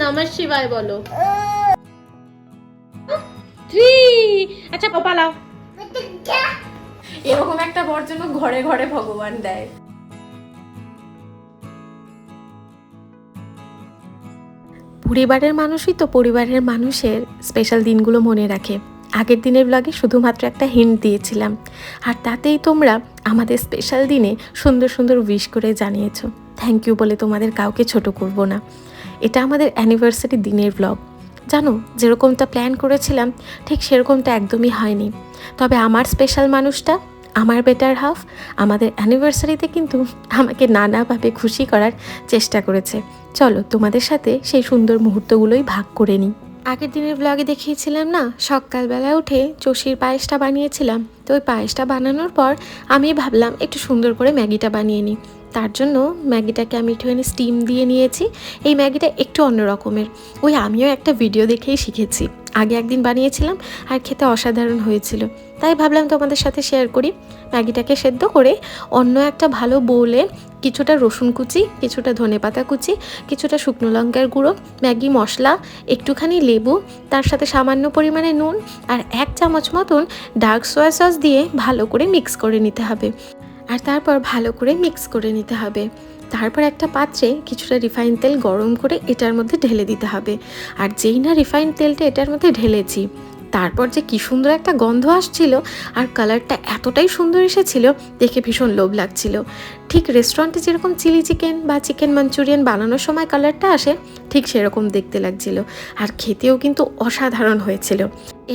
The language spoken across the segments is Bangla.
নমঃ শিবায় বলো। থ্রি আচ্ছা পালাও এরকম একটা বর জন্য ঘরে ঘরে ভগবান দেয়। পরিবারের মানুষই তো পরিবারের মানুষের স্পেশাল দিনগুলো মনে রাখে। আগের দিনের ব্লগে শুধুমাত্র একটা হিন্ট দিয়েছিলাম। আর তাতেই তোমরা আমাদের স্পেশাল দিনে সুন্দর সুন্দর উইশ করে জানিয়েছো। থ্যাংক ইউ বলে তোমাদের কাউকে ছোট করব না। এটা আমাদের অ্যানিভার্সারি দিনের ব্লগ জানো, যেরকমটা প্ল্যান করেছিলাম, ঠিক সেরকমটা একদমই হয়নি। তবে আমার স্পেশাল মানুষটা, আমার বেটার হাফ আমাদের অ্যানিভার্সারিতে কিন্তু আমাকে নানাভাবে খুশি করার চেষ্টা করেছে। চলো, তোমাদের সাথে সেই সুন্দর মুহূর্তগুলোই ভাগ করে নিই। আগের দিনের ব্লগে দেখিয়েছিলাম না, সকালবেলা উঠে চষির পায়েসটা বানিয়েছিলাম। তো ওই পায়েসটা বানানোর পর আমি ভাবলাম, একটু সুন্দর করে ম্যাগিটা বানিয়ে নিই। তার জন্য ম্যাগিটাকে আমি একটুখানি স্টিম দিয়ে নিয়েছি। এই ম্যাগিটা একটু অন্য রকমের। ওই আমিও একটা ভিডিও দেখেই শিখেছি। আগে একদিন বানিয়েছিলাম, আর খেতে অসাধারণ হয়েছিল। তাই ভাবলাম তোমাদের সাথে শেয়ার করি। ম্যাগিটাকে সেদ্ধ করে অন্য একটা ভালো বোলে কিছুটা রসুন কুচি, কিছুটা ধনেপাতা কুচি, কিছুটা শুকনো লঙ্কার গুঁড়ো, ম্যাগি মশলা, একটুখানি লেবু, তার সাথে সামান্য পরিমাণে নুন, আর এক চামচ মতন ডার্ক সোয়া সস দিয়ে ভালো করে মিক্স করে নিতে হবে। আর তারপর ভালো করে মিক্স করে নিতে হবে। তারপর একটা পাত্রে কিছুটা রিফাইন তেল গরম করে এটার মধ্যে ঢেলে দিতে হবে। আর যেই না রিফাইন তেলটা এটার মধ্যে ঢেলেছি, তারপর যে কি সুন্দর একটা গন্ধ আসছিল আর কালারটা এতটাই সুন্দর এসেছিল, দেখে ভীষণ লোভ লাগছিল। ঠিক রেস্টুরেন্টে যেরকম চিলি চিকেন বা চিকেন মাঞ্চুরিয়ান বানানোর সময় কালারটা আসে, ঠিক সেরকম দেখতে লাগছিল। আর খেতেও কিন্তু অসাধারণ হয়েছিল।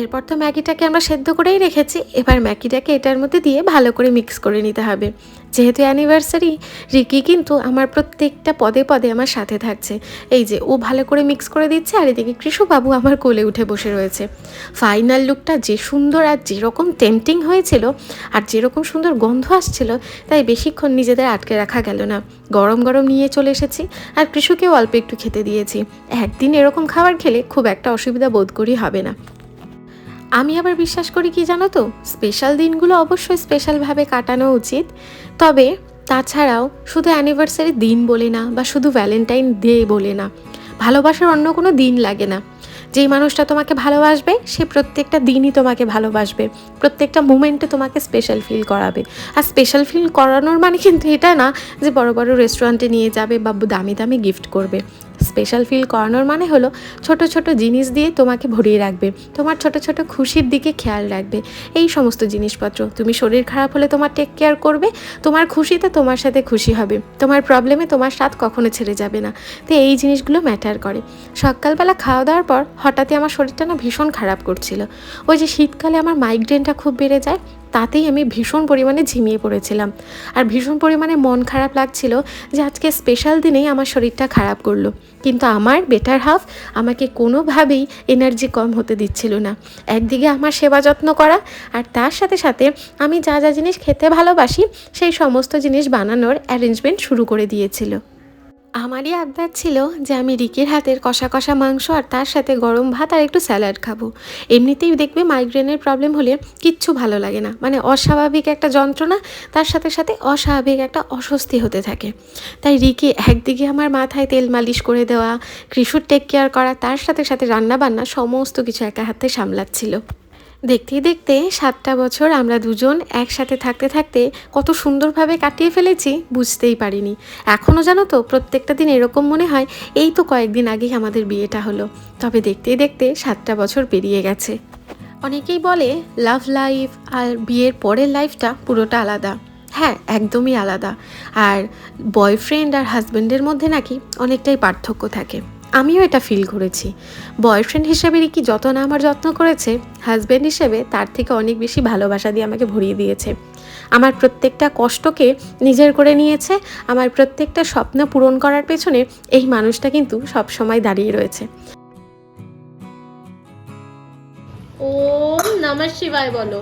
এরপর তো ম্যাগিটাকে আমরা সেদ্ধ করেই রেখেছি। এবার ম্যাগিটাকে এটার মধ্যে দিয়ে ভালো করে মিক্স করে নিতে হবে। যেহেতু অ্যানিভার্সারি, রিকি কিন্তু আমার প্রত্যেকটা পদে পদে আমার সাথে থাকছে। এই যে, ও ভালো করে মিক্স করে দিচ্ছে আর এদিকে কৃষবাবু আমার কোলে উঠে বসে রয়েছে। ফাইনাল লুকটা যে সুন্দর আর যেরকম টেম্পটিং হয়েছিল আর যেরকম সুন্দর গন্ধ আসছিল, তাই বেশিক্ষণ নিজেদের আটকে রাখা গেল না। গরম গরম নিয়ে চলে এসেছি আর কৃষকেও অল্প একটু খেতে দিয়েছি। একদিন এরকম খাবার খেলে খুব একটা অসুবিধা বোধ করি হবে না। আমি আবার বিশ্বাস করি কি জানো তো? স্পেশাল দিনগুলো অবশ্যই স্পেশালভাবে কাটানো উচিত। তবে তাছাড়াও শুধু অ্যানিভার্সারি দিন বলে না বা শুধু ভ্যালেন্টাইন ডে বলে না, ভালোবাসার অন্য কোনো দিন লাগে না। যেই মানুষটা তোমাকে ভালোবাসবে, সে প্রত্যেকটা দিনই তোমাকে ভালোবাসবে, প্রত্যেকটা মুমেন্টে তোমাকে স্পেশাল ফিল করাবে। আর স্পেশাল ফিল করানোর মানে কিন্তু এটা না যে বড় বড় রেস্টুরেন্টে নিয়ে যাবে বা দামি দামি গিফট করবে। স্পেশাল ফিল করানোর মানে হলো ছোট ছোট জিনিস দিয়ে তোমাকে ভরিয়ে রাখবে, তোমার ছোট ছোট খুশির দিকে খেয়াল রাখবে। এই সমস্ত জিনিসপত্র তুমি শরীর খারাপ হলে তোমার টেক কেয়ার করবে, তোমার খুশিতে তোমার সাথে খুশি হবে, তোমার প্রবলেমে তোমার সাথ কখনো ছেড়ে যাবে না। তো এই জিনিসগুলো ম্যাটার করে। সকালবেলা খাওয়া দাওয়ার পর হঠাৎই আমার শরীরটা না ভীষণ খারাপ করছিল। ওই যে শীতকালে আমার মাইগ্রেনটা খুব বেড়ে যায় তাতেই আমি ভীষণ পরিমাণে ঝিমিয়ে পড়েছিলাম। আর ভীষণ পরিমাণে মন খারাপ লাগছিল যে আজকে স্পেশাল দিনেই আমার শরীরটা খারাপ করল। কিন্তু আমার বেটার হাফ আমাকে কোনোভাবেই এনার্জি কম হতে দিচ্ছিল না। একদিকে আমার সেবা যত্ন করা আর তার সাথে সাথে আমি যা যা জিনিস খেতে ভালোবাসি সেই সমস্ত জিনিস বানানোর অ্যারেঞ্জমেন্ট শুরু করে দিয়েছিল। আমারই আবদার ছিল যে আমি রিকির হাতের কষা কষা মাংস আর তার সাথে গরম ভাত আর একটু স্যালাড খাব। এমনিতেই দেখবে মাইগ্রেনের প্রবলেম হলে কিচ্ছু ভালো লাগে না। মানে অস্বাভাবিক একটা যন্ত্রণা, তার সাথে সাথে অস্বাভাবিক একটা অস্বস্তি হতে থাকে। তাই রিকি একদিকে আমার মাথায় তেল মালিশ করে দেওয়া কৃষুর টেক কেয়ার করা, তার সাথে সাথে রান্না বান্না সমস্ত কিছু একা হাতে সামলাচ্ছিল। দেখতেই দেখতে সাতটা বছর আমরা দুজন একসাথে থাকতে থাকতে কত সুন্দরভাবে কাটিয়ে ফেলেছি, বুঝতেই পারিনি। এখনও জানো তো, প্রত্যেকটা দিন এরকম মনে হয়, এই তো কয়েকদিন আগেই আমাদের বিয়েটা হলো। তবে দেখতেই দেখতে সাতটা বছর পেরিয়ে গেছে। অনেকেই বলে লাভ লাইফ আর বিয়ের পরের লাইফটা পুরোটা আলাদা। হ্যাঁ একদমই আলাদা। আর বয়ফ্রেন্ড আর হাজব্যান্ডের মধ্যে নাকি অনেকটাই পার্থক্য থাকে। আমিও এটা ফিল করেছি। বয়ফ্রেন্ড হিসেবে কি যত না আমার যত্ন করেছে? হাজব্যান্ড হিসেবে তার থেকে অনেক বেশি ভালোবাসা দিয়ে আমাকে ভরিয়ে দিয়েছে। আমার প্রত্যেকটা কষ্টকে নিজের করে নিয়েছে। আমার প্রত্যেকটা স্বপ্ন পূরণ করার পেছনে এই মানুষটা কিন্তু সব সময় দাঁড়িয়ে রয়েছে। ওম নমঃ শিবায় বলো।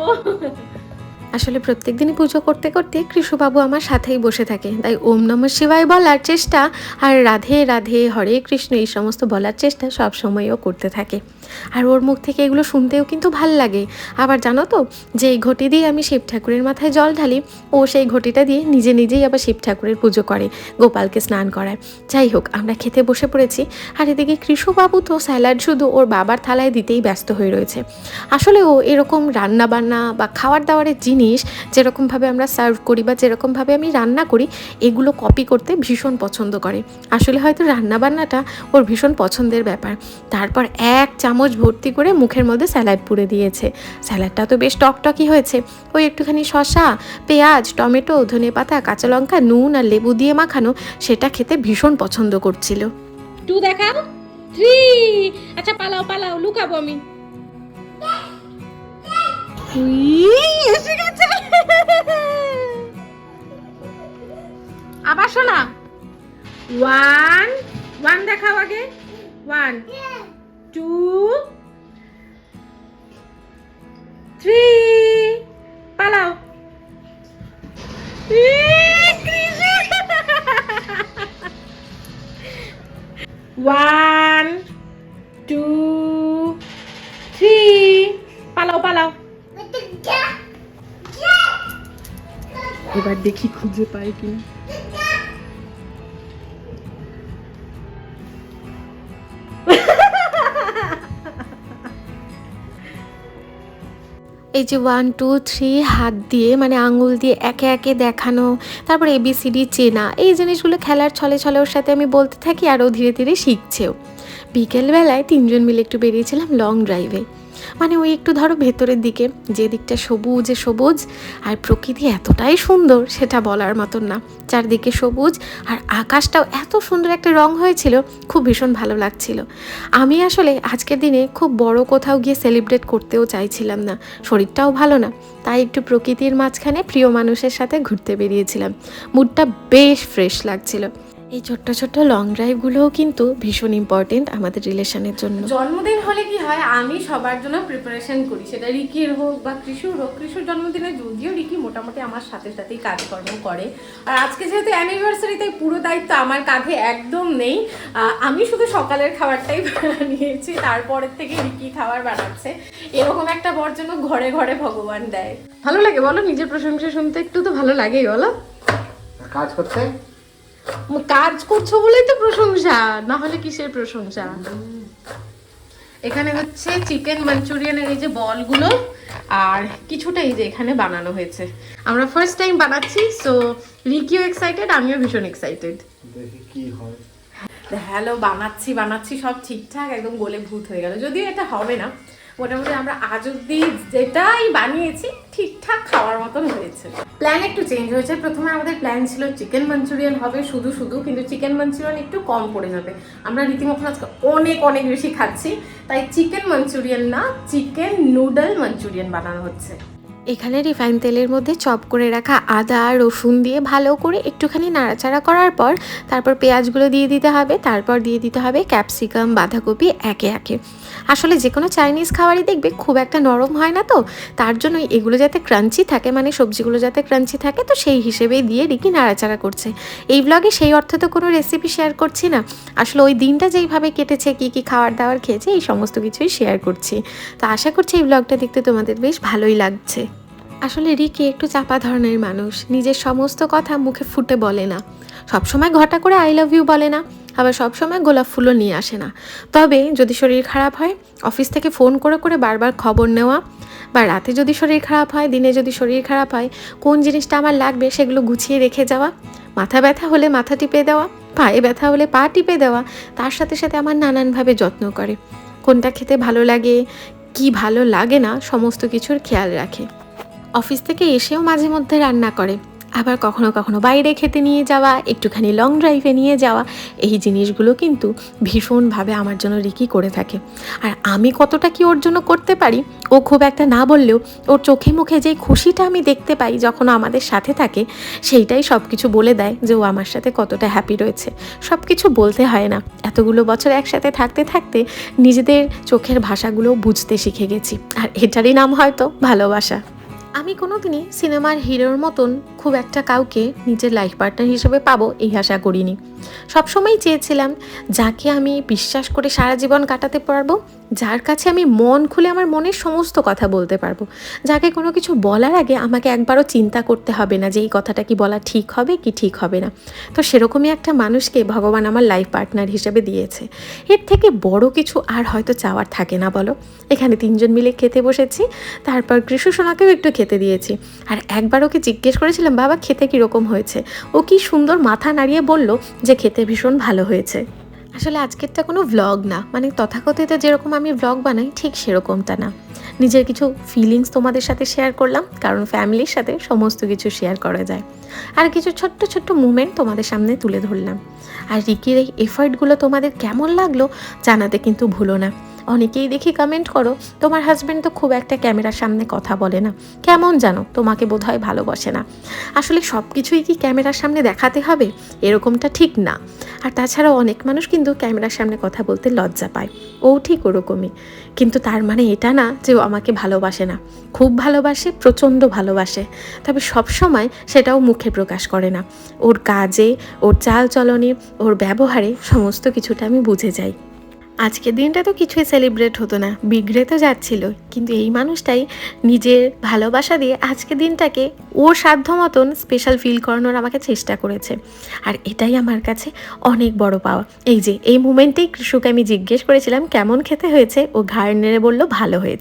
আসলে প্রত্যেক দিনই পুজো করতে করতে কৃষ্ণবাবু আমার সাথেই বসে থাকে। তাই ওম নম শিবায় বলার চেষ্টা আর রাধে রাধে হরে কৃষ্ণ এই সমস্ত বলার চেষ্টা সব সময়ও করতে থাকে। আর ওর মুখ থেকে এগুলো শুনতেও কিন্তু ভালো লাগে। আবার জানো তো যে এই ঘটি দিয়ে আমি শিব ঠাকুরের মাথায় জল ঢালি, ও সেই ঘটিটা দিয়ে নিজে নিজেই আবার শিব ঠাকুরের পুজো করে, গোপালকে স্নান করায়। যাই হোক, আমরা খেতে বসে পড়েছি। আর এদিকে কৃষ্ণবাবু তো স্যালাড শুধু ওর বাবার থালায় দিতেই ব্যস্ত হয়ে রয়েছে। আসলে ও এরকম রান্না বান্না বা খাওয়ার দাওয়ারের জিনিস যেরকমভাবে আমরা সার্ভ করি বা যেরকমভাবে আমি রান্না করি, এগুলো কপি করতে ভীষণ পছন্দ করে। আসলে হয়তো রান্না বান্নাটা ওর ভীষণ পছন্দের ব্যাপার। তারপর এক চামচ ভর্তি করে মুখের মধ্যে স্যালাড পুরে দিয়েছে। স্যালাডটা তো বেশ টকটকি হয়েছে। ওই একটুখানি শশা পেঁয়াজ, টমেটো ধনে পাতা কাঁচা লঙ্কা, নুন আর লেবু দিয়ে মাখানো, সেটা খেতে ভীষণ পছন্দ করছিল। টু দেখাও? থ্রি আচ্ছা পালাও পালাও, লুকাবো আমি। এসে গেছে। আবার শোনা ওয়ান ওয়ান দেখাও আগে ওয়ান টু থ্রি পালাও। ওয়ান দেখি খুঁজে পাই কিনা। এই যে ওয়ান টু থ্রি হাত দিয়ে মানে আঙুল দিয়ে একে একে দেখানো, তারপর এবিসিডি চেনা, এই জিনিসগুলো খেলার ছলে ছলে ওর সাথে আমি বলতে থাকি আর ও ধীরে ধীরে শিখছেও। বিকেলবেলায় তিনজন মিলে একটু বেরিয়েছিলাম লং ড্রাইভে মানে ওই একটু ধরো ভেতরের দিকে, যে দিকটা সবুজে সবুজ, আর প্রকৃতি এতটাই সুন্দর সেটা বলার মতন না। চারদিকে সবুজ, আর আকাশটাও এত সুন্দর একটা রং হয়েছিল, খুব ভীষণ ভালো লাগছিল। আমি আসলে আজকের দিনে খুব বড় কোথাও গিয়ে সেলিব্রেট করতেও চাইছিলাম না, শরীরটাও ভালো না। তাই একটু প্রকৃতির মাঝখানে প্রিয় মানুষের সাথে ঘুরতে বেরিয়েছিলাম। মুডটা বেশ ফ্রেশ লাগছিল। এই ছোট্ট ছোট্ট লং ড্রাইভগুলোও কিন্তু ভীষণ ইম্পর্টেন্ট আমাদের রিলেশনের জন্য। জন্মদিন হলে কি হয় আমি সবার জন্য প্রিপারেশন করি। সেটা রিকির হোক বা কৃষুর হোক কৃষুর জন্মদিনে যদিও রিকি মোটামুটি আমার সাথে সাথেই কাজকর্ম করে। আর আজকে যেহেতু অ্যানিভার্সারি তাই পুরো দায়িত্ব আমার কাঁধে একদম নেই। আহ, আমি শুধু সকালের খাবারটাই বানিয়েছি তারপরের থেকে রিকি খাবার বানাচ্ছে। এরকম একটা বর জন্য ঘরে ঘরে ভগবান দেয়। ভালো লাগে বলো নিজের প্রশংসা শুনতে একটু তো ভালো লাগেই বলো। কাজ করতে? কাজ করছ বলেই তো প্রশংসা না হলে কিসের প্রশংসা? এখানে হচ্ছে চিকেন মাঞ্চুরিয়ানের এই যে বলগুলো আর কিছুটা এই যে এখানে বানানো হয়েছে। আমরা ফার্স্ট টাইম বানাচ্ছি সো রিকিও এক্সাইটেড আমিও ভীষণ এক্সাইটেড দেখি কি হয়। হ্যালো বানাচ্ছি বানাচ্ছি সব ঠিকঠাক একদম গলে ভূত হয়ে গেল। যদিও এটা হবে না মোটামুটি আমরা আজ অব্দি যেটাই বানিয়েছি ঠিকঠাক খাওয়ার মতন হয়েছে। প্ল্যান একটু চেঞ্জ হয়েছে। প্রথমে আমাদের প্ল্যান ছিল চিকেন মাঞ্চুরিয়ান হবে, শুধু শুধু, কিন্তু চিকেন মাঞ্চুরিয়ান একটু কম পড়ে যাবে। আমরা রীতিমতো আজকে অনেক অনেক বেশি খাচ্ছি। তাই চিকেন মাঞ্চুরিয়ান না চিকেন নুডল মাঞ্চুরিয়ান বানানো হচ্ছে। এখানে রিফাইন তেলের মধ্যে চপ করে রাখা আদা, রসুন দিয়ে ভালো করে একটুখানি নাড়াচাড়া করার পর তারপর পেঁয়াজগুলো দিয়ে দিতে হবে। তারপর দিয়ে দিতে হবে ক্যাপসিকাম, বাঁধাকপি একে একে। আসলে যে কোনো চাইনিজ খাবারই দেখবে খুব একটা নরম হয় না তো। তার জন্যই এগুলো যাতে ক্রাঞ্চি থাকে মানে সবজিগুলো যাতে ক্রাঞ্চি থাকে, তো সেই হিসেবেই দিয়ে রিকি নাড়াচাড়া করছে। এই ব্লগে সেই অর্থে তো কোনো রেসিপি শেয়ার করছি না। আসলে ওই দিনটা যেইভাবে কেটেছে, কী কী খাবার দাবার খেয়েছে, এই সমস্ত কিছুই শেয়ার করছি। তো আশা করছি এই ব্লগটা দেখতে তোমাদের বেশ ভালোই লাগছে। আসলে রিকি একটু চাপা ধরনের মানুষ। নিজের সমস্ত কথা মুখে ফুটে বলে না। সবসময় ঘটা করে আই লাভ ইউ বলে না। আবার সবসময় গোলাপ ফুলও নিয়ে আসে না। তবে যদি শরীর খারাপ হয়, অফিস থেকে ফোন করে করে বারবার খবর নেওয়া বা রাতে যদি শরীর খারাপ হয়, দিনে যদি শরীর খারাপ হয়, কোন জিনিসটা আমার লাগবে সেগুলো গুছিয়ে রেখে যাওয়া, মাথা ব্যথা হলে মাথা টিপে দেওয়া, পায়ে ব্যথা হলে পা টিপে দেওয়া, তার সাথে সাথে আমার নানানভাবে যত্ন করে। কোনটা খেতে ভালো লাগে, কি ভালো লাগে না, সমস্ত কিছুর খেয়াল রাখে। অফিস থেকে এসেও মাঝে মধ্যে রান্না করে। আবার কখনো কখনো বাইরে খেতে নিয়ে যাওয়া, একটুখানি লং ড্রাইভে নিয়ে যাওয়া, এই জিনিসগুলো কিন্তু ভীষণভাবে আমার জন্য রিকি করে থাকে। আর আমি কতটা কি ওর জন্য করতে পারি, ও খুব একটা না বললেও ওর চোখে মুখে যেই খুশিটা আমি দেখতে পাই যখন আমাদের সাথে থাকে, সেইটাই সব কিছু বলে দেয় যে ও আমার সাথে কতটা হ্যাপি রয়েছে। সব কিছু বলতে হয় না। এতগুলো বছর একসাথে থাকতে থাকতে নিজেদের চোখের ভাষাগুলো বুঝতে শিখে গেছি। আর এটারই নাম হয়তো ভালোবাসা। আমি কোনোদিনই সিনেমার হিরোর মতন খুব একটা কাউকে নিজের লাইফ পার্টনার হিসেবে পাবো এই আশা করিনি। সবসময় চেয়েছিলাম, যাকে আমি বিশ্বাস করে সারা জীবন কাটাতে পারব, যার কাছে আমি মন খুলে আমার মনের সমস্ত কথা বলতে পারব। যাকে কোনো কিছু বলার আগে আমাকে একবারও চিন্তা করতে হবে না যে এই কথাটা কি বলা ঠিক হবে, কি ঠিক হবে না। তো সেরকমই একটা মানুষকে ভগবান আমার লাইফ পার্টনার হিসেবে দিয়েছে। এর থেকে বড় কিছু আর হয়তো চাওয়ার থাকে না বলো। এখানে তিনজন মিলে খেতে বসেছি, তারপর কৃষ্ণ সোনাকেও একটু খেতে দিয়েছি। আর একবার ওকে জিজ্ঞেস করেছিলাম, বাবা, খেতে কীরকম হয়েছে? ও কি সুন্দর মাথা নাড়িয়ে বলল যে, খেতে ভীষণ ভালো হয়েছে। আসলে আজকেরটা কোনো ভ্লগ না। মানে তথাকথিত যেরকম আমি ভ্লগ বানাই, ঠিক সেরকমটা না। নিজের কিছু ফিলিংস তোমাদের সাথে শেয়ার করলাম, কারণ ফ্যামিলির সাথে সমস্ত কিছু শেয়ার করা যায়। আর কিছু ছোট্ট ছোট্ট মুমেন্ট তোমাদের সামনে তুলে ধরলাম। আর রিকির এই এফার্টগুলো তোমাদের কেমন লাগল জানাতে কিন্তু ভুলো না। অনেকেই দেখি কমেন্ট করো, তোমার হাজব্যান্ড তো খুব একটা ক্যামেরার সামনে কথা বলে না। কেমন জানো? তোমাকে বোধহয় ভালোবাসে না। আসলে সব কিছুই কি ক্যামেরার সামনে দেখাতে হবে? এরকমটা ঠিক না। আর তাছাড়াও অনেক মানুষ কিন্তু ক্যামেরার সামনে কথা বলতে লজ্জা পায়। ও ঠিক ওরকমই। কিন্তু তার মানে এটা না যে ও আমাকে ভালোবাসে না। খুব ভালোবাসে, প্রচণ্ড ভালোবাসে। তবে সব সময় সেটাও মুখে প্রকাশ করে না। ওর কাজে, ওর চাল চলনে ওর ব্যবহারে সমস্ত কিছুটা আমি বুঝে যাই। আজকের দিনটা তো কিছুই সেলিব্রেট হতো না। বিগড়ে তো যাচ্ছিল। কিন্তু এই মানুষটাই নিজের ভালোবাসা দিয়ে আজকের দিনটাকে ও সাধ্য মতন স্পেশাল ফিল করানোর আমাকে চেষ্টা করেছে। আর এটাই আমার কাছে অনেক বড় পাওয়া এই যে, এই মুমেন্টেই কৃষকে আমি জিজ্ঞেস করেছিলাম, কেমন খেতে হয়েছে? ও ঘাড় নেড়ে বলল, ভালো হয়েছে।